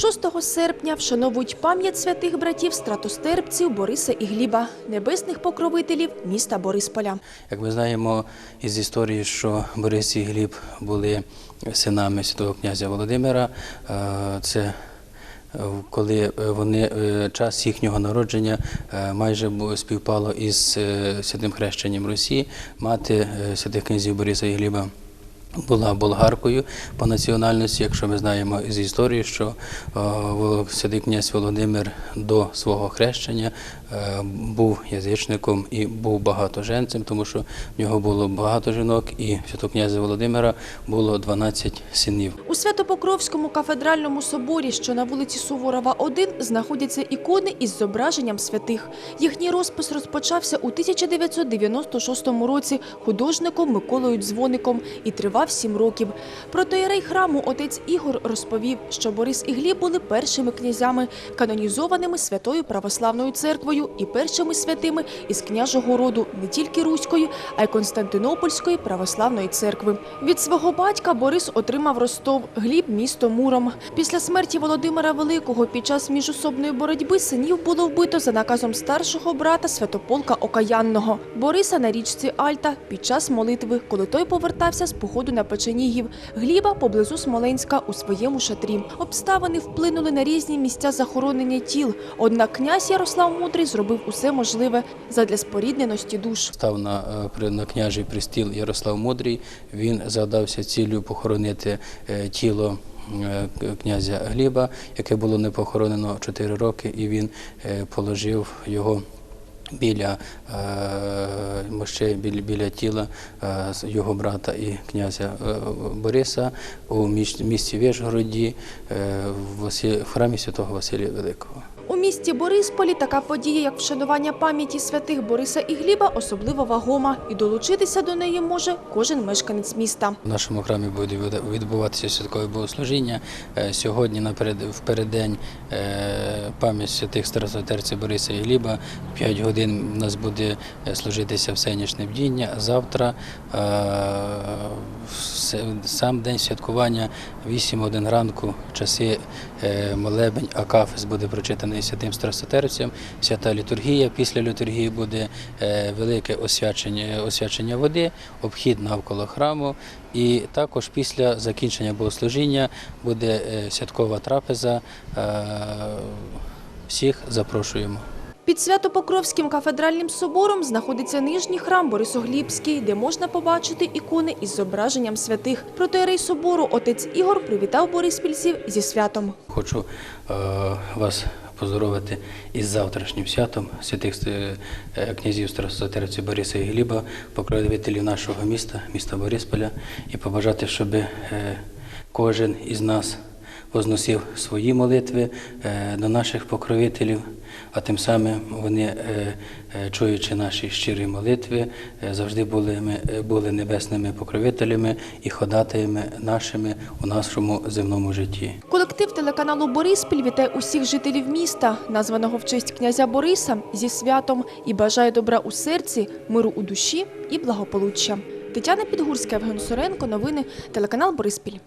6 серпня вшановують пам'ять святих братів стратостерпців Бориса і Гліба, небесних покровителів міста Борисполя. Як ми знаємо із історії, що Борис і Гліб були синами святого князя Володимира, е, це е, коли вони е, час їхнього народження майже співпало із святим хрещенням Русі. Мати святих князів Бориса і Гліба була болгаркою по національності, якщо ми знаємо з історії, що е, святий князь Володимир до свого хрещення е, був язичником і був багатоженцем, тому що в нього було багато жінок, і святого князя Володимира було 12 синів. У Святопокровському кафедральному соборі, що на вулиці Суворова, 1, знаходяться ікони із зображенням святих. Їхній розпис розпочався у 1996 році художником Миколою Дзвоником і тривав сім років. Про Протоєрей храму отець Ігор розповів, що Борис і Гліб були першими князями, канонізованими Святою Православною церквою і першими святими із княжого роду не тільки Руської, а й Константинопольської православної церкви. Від свого батька Борис отримав Ростов, Гліб – місто Муром. Після смерті Володимира Великого під час міжособної боротьби синів було вбито за наказом старшого брата Святополка Окаянного. Бориса на річці Альта під час молитви, коли той повертався з походу на Печенігів. Гліба поблизу Смоленська у своєму шатрі. Обставини вплинули на різні місця захоронення тіл. Однак князь Ярослав Мудрий зробив усе можливе задля спорідненості душ. Став на, е, на княжий пристіл Ярослав Мудрий. Він задався ціллю похоронити е, тіло е, князя Гліба, яке було не похоронено 4 роки, і він положив його. Біля е, біля, біля тіла е, його брата і князя е, Бориса у місті Вишгороді е, в, в храмі святого Василія Великого. У місті Борисполі така подія, як вшанування пам'яті святих Бориса і Гліба, особливо вагома, і долучитися до неї може кожен мешканець міста. В нашому храмі буде відбуватися святкове богослужіння. Е, Сьогодні в переддень е, пам'ять святих старостотерців Бориса і Гліба. 5 годин у нас буде е, служитися всенічне бдіння. Завтра сам день святкування 8 годин ранку, часи молебень, акафис буде прочитаний святим старостотерцем. Свята літургія. Після літургії буде е, велике освячення, освячення води, обхід навколо храму. І також після закінчення богослужіння буде е, святкова трапеза. Е, Всіх запрошуємо. Під Свято-Покровським кафедральним собором знаходиться нижній храм Борисоглібський, де можна побачити ікони із зображенням святих. Протоєрей собору отець Ігор привітав бориспільців зі святом. Хочу вас поздоровити із завтрашнім святом святих е, е, князів старостотерців Бориса і Гліба, покровителів нашого міста, міста Борисполя, і побажати, щоб е, кожен із нас возносив свої молитви е, до наших покровителів, а тим самим вони, е, е, чуючи наші щирі молитви, завжди були, були небесними покровителями і ходатаями нашими у нашому земному житті. Колектив телеканалу Бориспіль вітає усіх жителів міста, названого в честь князя Бориса, зі святом і бажає добра у серці, миру у душі і благополуччя. Тетяна Підгурська, Євген Соренко. Новини телеканал Бориспіль.